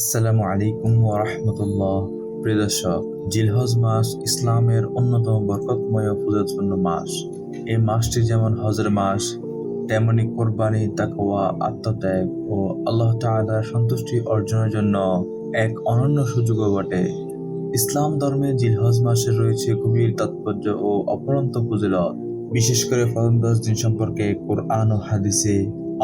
আসসালামু আলাইকুম ওরহমতুল্লাহ প্রিয় দর্শক, জিলহজ মাস ইসলামের অন্যতম বরকতময় ফুজতপূর্ণ মাস। এই মাসটি যেমন হজের মাস, তেমনি কোরবানি, তাকওয়া, আত্মত্যাগ ও আল্লাহ তাআলার সন্তুষ্টি অর্জনের জন্য এক অনন্য সুযোগও বটে। ইসলাম ধর্মে জিলহজ মাসে রয়েছে গভীর তাৎপর্য ও অপরন্ত ফজিলত। বিশেষ করে প্রথম দশ দিন সম্পর্কে কোরআন ও হাদিসে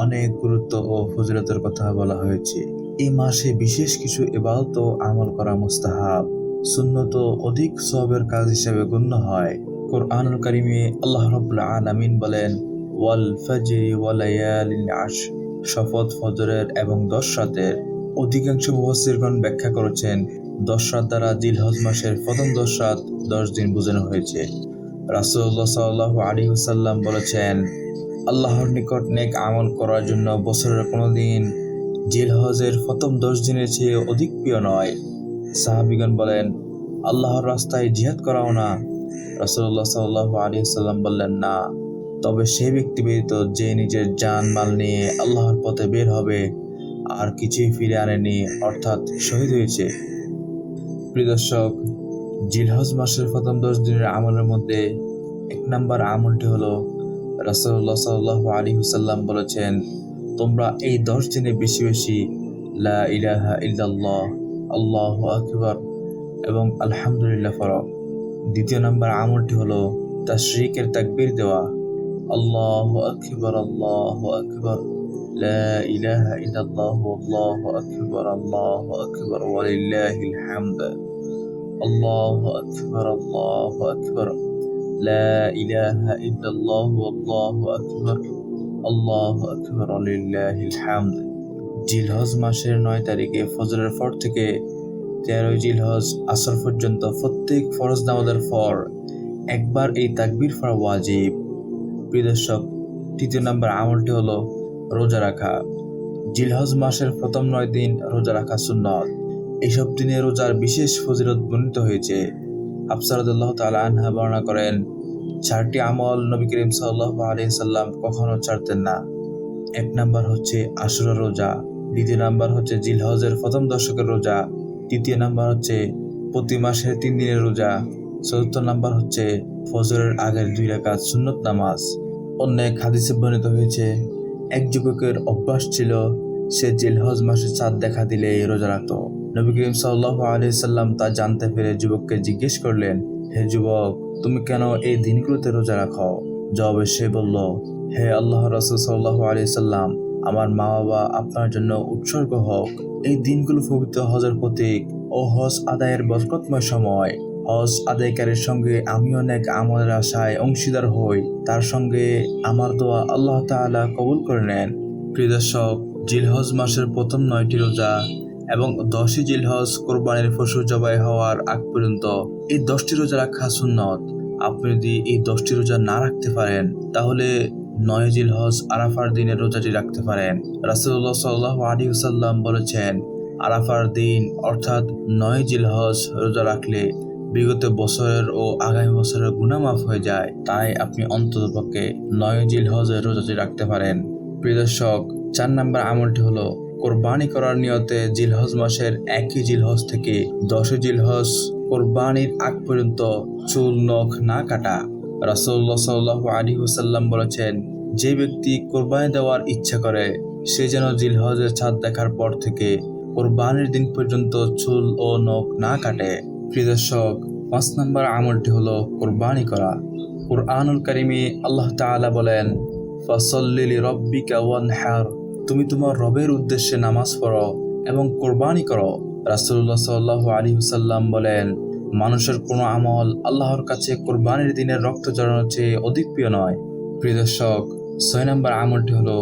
অনেক গুরুত্ব ও ফজিলতের কথা বলা হয়েছে। এই মাসে বিশেষ কিছু ইবাদত ও আমল করা মুস্তাহাব। সুন্নত অধিক সবের কাজ হিসেবে গণ্য হয়। কোরআনুল কারিমে আল্লাহ রাব্বুল আলামিন বলেন, ওয়াল ফাজরি ওয়ালায়ালিন আশ শপথ ফজরের এবং দশ রাতের। অধিকাংশ মুফাসসিরগণ ব্যাখ্যা করেছেন, দশ রাত দ্বারা জিলহজ মাসের প্রথম দশ রাত দশ দিন বোঝানো হয়েছে। রাসূলুল্লাহ সাল্লাল্লাহু আলাইহি ওয়াসাল্লাম বলেছেন, আল্লাহর নিকট নেক আমল করার জন্য বছরের কোনো দিন জিলহজের প্রথম দশ দিনের চেয়ে অধিক প্রিয় নয়। সাহাবিগণ বলেন, আল্লাহর রাস্তায় জিহাদ করাও না। রাসূলুল্লাহ সাল্লাল্লাহু আলাইহি সাল্লাম বললেন, না, তবে সেই ব্যক্তি ব্যতীত যে নিজের জান, মাল নিয়ে আল্লাহর পথে বের হবে, আর কিছুই ফিরে আনেনি, অর্থাৎ শহীদ হয়েছে। প্রিয় দর্শক, জিলহজ মাসের প্রথম দশ দিনের আমলের মধ্যে এক নম্বর আমলটি হলো, রাসূলুল্লাহ সাল্লাল্লাহু আলাইহি ওয়াসাল্লাম বলেছেন তোমরা এই দশ দিনে বেশি বেশি লা ইলাহা ইল্লাল্লাহ, আল্লাহু আকবার এবং আলহামদুলিল্লাহ পড়ো। দ্বিতীয় নম্বর আমলটি হলো তাশরিকের তাকবীর দেওয়া। আল্লাহু আকবার আল্লাহু আকবার, লা ইলাহা ইল্লাল্লাহ, আল্লাহু আকবার আল্লাহু আকবার, ওয়ালিল্লাহিল হামদ। আল্লাহু আকবার আল্লাহু আকবার, লা ইলাহা ইল্লাল্লাহ, আল্লাহু আকবার। আল্লাহ আকবর হামদ। জিলহজ মাসের নয় তারিখে, ফজরের পর থেকে তেরোই জিলহজ আসর পর্যন্ত প্রত্যেক ফরজ নামাজের পর একবার এই তাকবির পড়া ওয়াজিব। প্রিয় দর্শক, তৃতীয় নম্বর আমলটি হলো রোজা রাখা। জিলহজ মাসের প্রথম নয় দিন রোজা রাখা সুন্নত। এইসব দিনে রোজার বিশেষ ফজিলত বর্ণিত হয়েছে। আফসারদুল্লাহ তালা আনহা বর্ণনা করেন চারটি আমল নবী করিম সাল্লাহ আলি সাল্লাম কখনো ছাড়তেন না। এক নাম্বার হচ্ছে আশুরা রোজা, দ্বিতীয় নাম্বার হচ্ছে জিলহজের প্রথম দশকের রোজা, তৃতীয় নাম্বার হচ্ছে প্রতি মাসের তিন দিনের রোজা, চতুর্থ নাম্বার হচ্ছে ফজরের আগের দুই রাকাত সুন্নত নামাজ। অন্য এক হাদিসে বর্ণিত হয়েছে, এক যুবকের অভ্যাস ছিল সে জিলহজ মাসে চাঁদ দেখা দিলে রোজা রাখত। নবী করিম সাল্লাহ আলি সাল্লাম তা জানতে পেরে যুবককে জিজ্ঞেস করলেন, হে যুবক তুমি কেন এই দিনগুলোতে রোজা রাখো? জবাবে সে বলল, হে আল্লাহ রসুল সাল্লাহ আলি সাল্লাম, আমার মা বাবা আপনার জন্য উৎসর্গ হোক। এই দিনগুলো পবিত্র হজের প্রতীক ও হজ আদায়ের বরকতময় সময়। হজ আদায়কারীর সঙ্গে আমি অনেক আমলের আশায় অংশীদার হই। তার সঙ্গে আমার দোয়া আল্লাহ তাআলা কবুল করে নেন। প্রিয় দর্শক, জিলহজ মাসের প্রথম নয়টি রোজা এবং দশই জিলহজ কোরবানির পশু জবাই হওয়ার আগ পর্যন্ত এই দশটি রোজা রাখা সুন্নত। আপনি যদি এই দশটি রোজা না রাখতে পারেন, তাহলে নয় জিলহজ আরাফার দিনে রোজাটি রাখতে পারেন। রাসুল্লাহ সাল্লাহ আলী সাল্লাম বলেছেন, আরাফার দিন অর্থাৎ নয় জিলহজ রোজা রাখলে বিগত বছরের ও আগামী বছরের গুণামাফ হয়ে যায়। তাই আপনি অন্ততপক্ষে নয় জিলহজের রোজাটি রাখতে পারেন। প্রিয় দর্শক, চার নাম্বার আমলটি হলো কোরবানি করার নিয়তে জিলহজ মাসের একই জিলহজ থেকে দশই জিলহজ কোরবানির আগ পর্যন্ত চুল, নখ না কাটা। রাসুল্লাহ সাল্লাহ আলী হুসাল্লাম বলেছেন, যে ব্যক্তি কোরবানি দেওয়ার ইচ্ছা করে, সে যেন জিলহজের ছাদ দেখার পর থেকে কোরবানির দিন পর্যন্ত চুল ও নখ না কাটে। প্রিয় পাঁচ নম্বর আমলটি হলো কোরবানি করা। কোরআনুল কারিমে আল্লাহ তাআলা বলেন ফসল্লিলি রব্বিকা ওয়ানহার। তুমি তোমার রবের উদ্দেশ্যে নামাজ পড়ো এবং কোরবানি করো। রাসুল্লাহ সাল্লাহ আলী সাল্লাম বলেন, মানুষের কোনো আমল আল্লাহর কাছে কোরবানির দিনের রক্ত জড়ানোর চেয়ে অধিক প্রিয় নয়। প্রিয় দর্শক ছয় নম্বর আমলটি হলো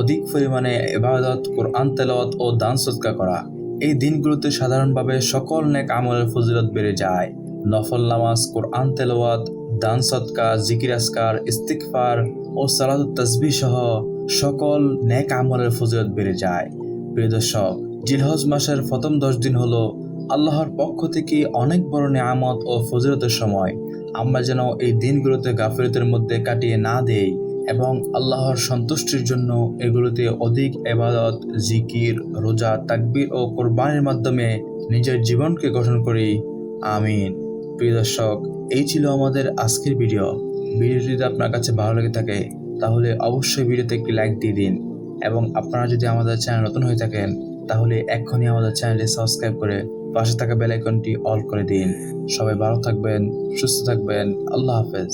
অধিক পরিমাণে এবাদত কোরআন তেলাওয়াত ও দান সৎকা করা। এই দিনগুলোতে সাধারণভাবে সকল নেক আমলের ফজিলত বেড়ে যায়। নফল নামাজ, কোরআন তেলাওয়াত দান সৎকা জিকির আসকার ইস্তিকফার ও সালাদ তসবি সহ সকল নেক আমলের ফজিলত বেড়ে যায়। প্রিয় দর্শক, জিলহজ মাসের প্রথম দশ দিন হলো আল্লাহর পক্ষ থেকে অনেক বড় নেয়ামত ও ফজিলতের সময়। আমরা যেন এই দিনগুলোতে গাফিলতের মধ্যে কাটিয়ে না দেই এবং আল্লাহর সন্তুষ্টির জন্য এগুলোতে অধিক এবাদত জিকির, রোজা, তাকবির ও কোরবানির মাধ্যমে নিজের জীবনকে গঠন করি। আমিন। প্রিয় দর্শক, এই ছিল আমাদের আজকের ভিডিও ভিডিওটি যদি আপনার কাছে ভালো লেগে থাকে, তাহলে অবশ্যই ভিডিওতে একটি লাইক দিয়ে দিন। এবং আপনারা যদি আমাদের চ্যানেল নতুন হয়ে থাকেন, তাহলে এক্ষুনি আমাদের চ্যানেলটি সাবস্ক্রাইব করে পাশে থাকা বেল আইকনটি অল করে দিন। সবাই ভালো থাকবেন, সুস্থ থাকবেন, আল্লাহ হাফেজ।